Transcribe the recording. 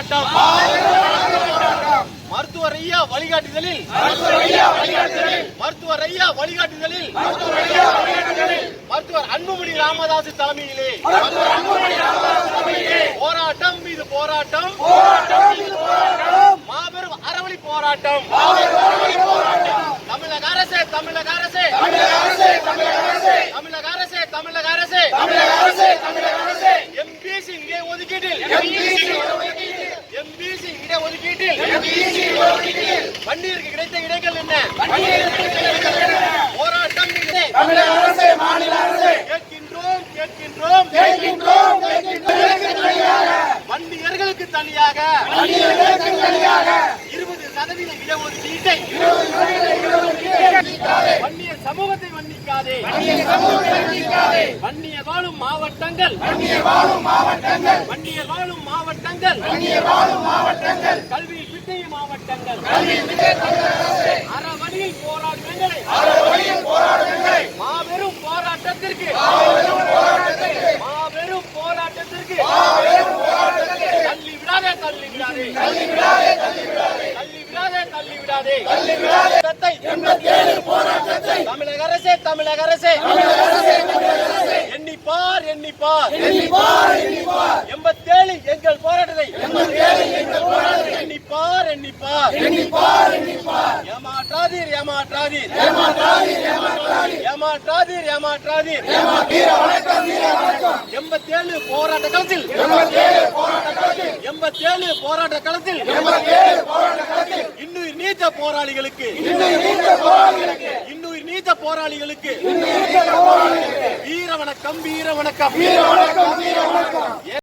போராட்டம். மருத்துவர் ஐயா வழிகாட்டுதலில். மருத்துவர் ஐயா வழிகாட்டுதலில். மருத்துவர் அன்புமணி ராமதாஸ் தலைமையிலே. போராட்டம் மீது போராட்டம். மாபெரும் அறவழி போராட்டம். தமிழக அரசே தமிழக அரசே. தமிழக அரசே தமிழக அரசே. எம்பிசி இங்கே ஒதுக்கீட்டில். எம்பிசி இங்கே ஒதுக்கீட்டில் வன்னியருக்கு கிடைத்த இடங்கள் என்ன? போராட்டம் இது. கேட்கின்றோம் கேட்கின்றோம். வன்னியர்களுக்கு தனியாக. வன்னிய சமூகத்தை மன்னிக்காதே. வன்னிய வாழும் மாவட்டங்கள். வன்னிய வாழும் மாவட்டங்கள். கல்வி பிந்தைய மாவட்டங்கள். அறவழியில் போராட்டங்களை மாபெரும் போராட்டத்திற்கு. மாபெரும் போராட்டத்திற்கு. தள்ளி விடாதே தள்ளி விடாதே. தள்ளி விடாதே தள்ளி விடாதே. போராட்டத்தை தமிழக அரசே தமிழக அரசே. எண்ணிப்பார் எண்ணிப்பார். எண்பத்தேழு எங்கள் போராட்டத்தை. எண்ணிப்பார் எண்ணிப்பார். ஏமாற்றாதீர் ஏமாற்றாதீர். ஏமாற்றாதீர் ஏமாற்றாதீர். எண்பத்தேழு போராட்ட களத்தில். எண்பத்தேழு போராட்ட களத்தில். இன்னுயிர் நீத்த போராளிகளுக்கு. இன்னுயிர் நீத்த போராளிகளுக்கு. வீர வணக்கம் வீர வணக்கம்